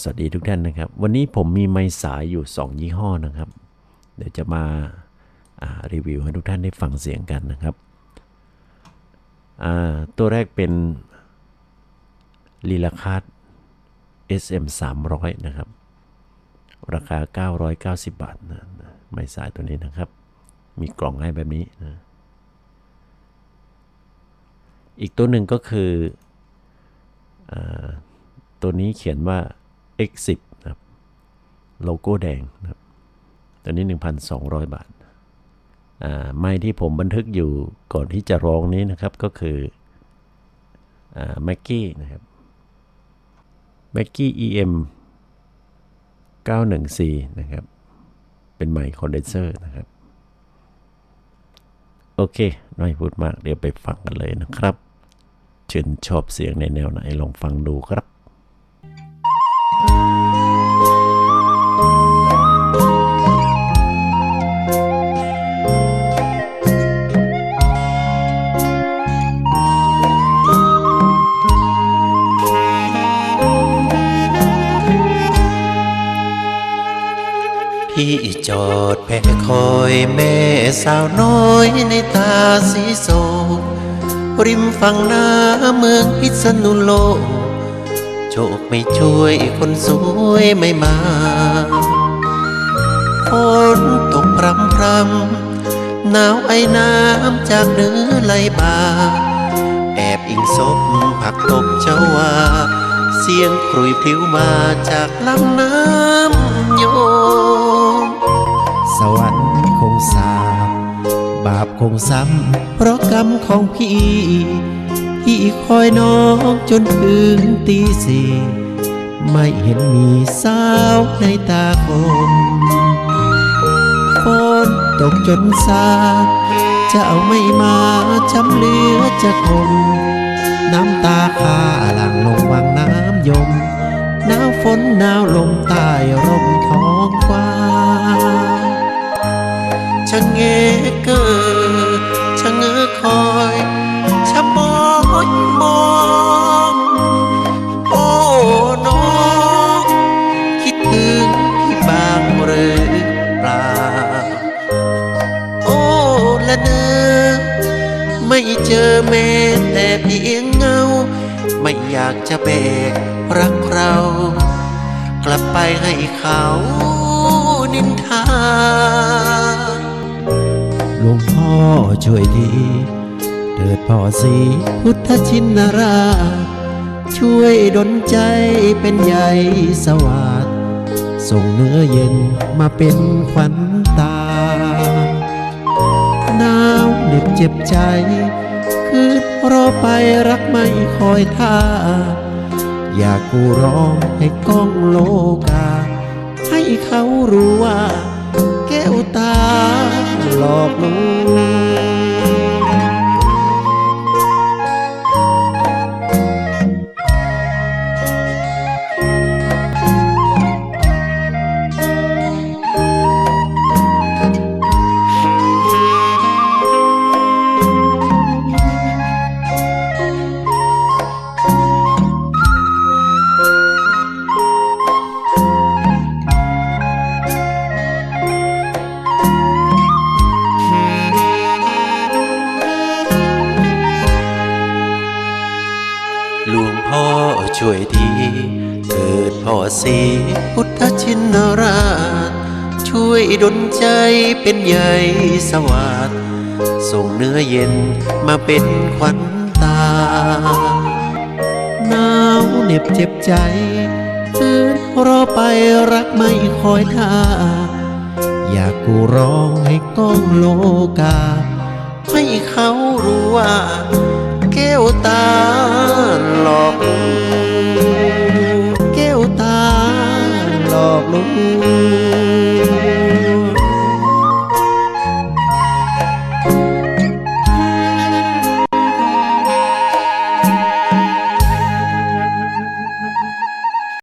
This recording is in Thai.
สวัสดีทุกท่านนะครับ วันนี้ผมมีไม้สายอยู่ 2 ยี่ห้อนะครับ เดี๋ยวจะมาารีวิวให้ทุกท่านได้ฟังเสียงกันนะครับตัวแรกเป็นลีลาคาร์ด SM 300นะครับ ราคา 990 บาทนะไม้สายตัวนี้นะครับ มีกล่องให้แบบนี้นะอีกตัวหนึ่งก็คืออตัวนี้เขียนว่า X10 นะครับโลโก้แดงนะครับตัวนี้ 1,200 บาทไม้ที่ผมบันทึกอยู่ก่อนที่จะร้องนี้นะครับก็คือแม็กกี้นะครับแม็กกี้ EM 914นะครับ เป็นไมค์คอนเดนเซอร์นะครับ โอเคน้อยพูดมากเดี๋ยวไปฟังกันเลยนะครับชื่นชอบเสียงในแนวไหนลองฟังดูครับ พี่จอดแพ่คอยแม่สาวน้อยในตาสีโศกริมฝั่งน้ำเมืองพิษณุโลก โชคไม่ช่วยคนสวยไม่มาฝนตกพรำพรำหนาวไอ้น้ำจากเหนือไหลบ่าแอบอิงศพผักตบเจ้าวา เสียงครุยพลิ้วมาจากลำน้ำ งสาบบาปคงซ้ำเพราะกรรมของพี่พี่คอยน้องจนถึงตีสี่ไม่เห็นมีสาวในตาคมฝนตกจนซาเจ้าไม่มาจำเหลือจะคงน้ำตาขาหลังลงวังน้ำยมหนาวฝนหนาวลมใต้ร่มท้องฟ้าะเงเกิดชะเงอคอยชะมอยมองโอ้น้องคิดถึงพี่บางหรือเปล่า โอ้ละเนอไม่เจอแม้แต่เพียงเงา ไม่อยากจะแบกรักเรา กลับไปให้เขานินทา ลวงพ่อช่วยทีเถิดพ่อสีพุทธชินราชช่วยดลใจเป็นใหญ่สวัสดส่งเนื้อเย็นมาเป็นขวัญตาหนาวเหน็บเจ็บใจ คือรอไปรักไม่คอยท่า อยากกูร้องให้ก้องโลกา ให้เขารู้ว่าแก้วตา หลอกลวง ช่วยทีเถิดพ่อสีพุทธชินราช ช่วยดลใจเป็นใหญ่สวัสดส่งเนื้อเย็นมาเป็นขวัญตาหนาวเหน็บเจ็บใจคืนรอไปรักไม่คอยท่า อยากกูร้องให้ก้องโลกา ให้เขารู้ว่า แก้วตาหลอก